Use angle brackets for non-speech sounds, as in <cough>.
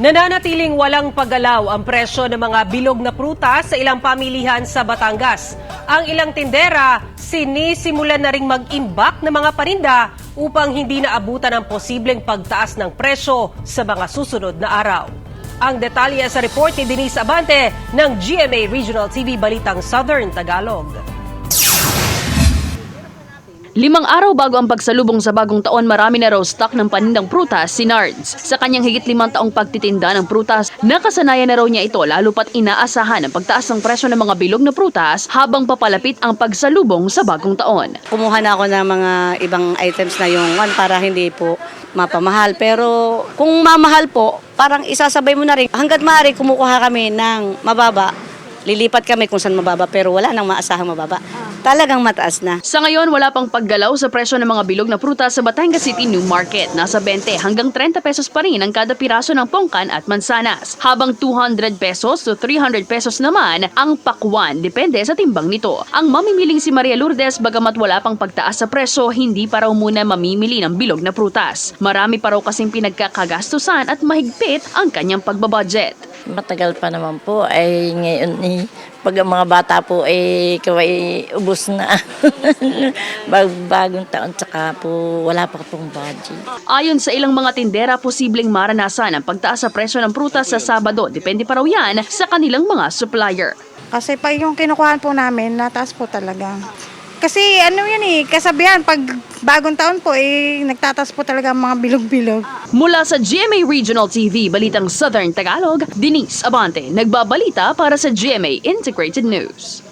Nananatiling walang paggalaw ang presyo ng mga bilog na prutas sa ilang pamilihan sa Batangas. Ang ilang tindera sinisimulan na ring mag-imbak ng mga paninda upang hindi naabutan ang posibleng pagtaas ng presyo sa mga susunod na araw. Ang detalye sa report ni Denise Abante ng GMA Regional TV Balitang Southern Tagalog. Limang araw bago ang pagsalubong sa bagong taon, marami na raw stock ng panindang prutas si Nards. Sa kanyang higit limang taong pagtitinda ng prutas, nakasanayan na raw niya ito lalo pat inaasahan ang pagtaas ng presyo ng mga bilog na prutas habang papalapit ang pagsalubong sa bagong taon. Kumuha na ako ng mga ibang items na yung one para hindi po mapamahal. Pero kung mamahal po, parang isasabay mo na rin. Hanggat maaari, kumukuha kami ng mababa. Lilipat kami kung saan mababa pero wala nang maasahang mababa. Talagang mataas na. Sa ngayon, wala pang paggalaw sa presyo ng mga bilog na prutas sa Batangas City New Market. Nasa 20 hanggang 30 pesos pa rin ang kada piraso ng pongkan at mansanas. Habang 200 pesos to 300 pesos naman ang pakwan, depende sa timbang nito. Ang mamimiling si Maria Lourdes, bagamat wala pang pagtaas sa presyo, hindi pa raw muna mamimili ng bilog na prutas. Marami pa raw kasing pinagkakagastusan at mahigpit ang kanyang pagbabudget. Matagal pa naman po. Ay ngayon eh, pag ang mga bata po eh kaway ubos na. <laughs> Bag bagong taon tsaka po wala pa pong budget. Ayon sa ilang mga tindera, posibleng maranasan ang pagtaas sa presyo ng prutas sa Sabado. Depende pa raw yan sa kanilang mga supplier. Kasi pa yung kinukuhaan po namin, nataas po talaga. Kasi ano yan eh, kasabihan, pag bagong taon po, eh, nagtataas po talaga ang mga bilog-bilog. Mula sa GMA Regional TV, Balitang Southern Tagalog, Denise Abante, nagbabalita para sa GMA Integrated News.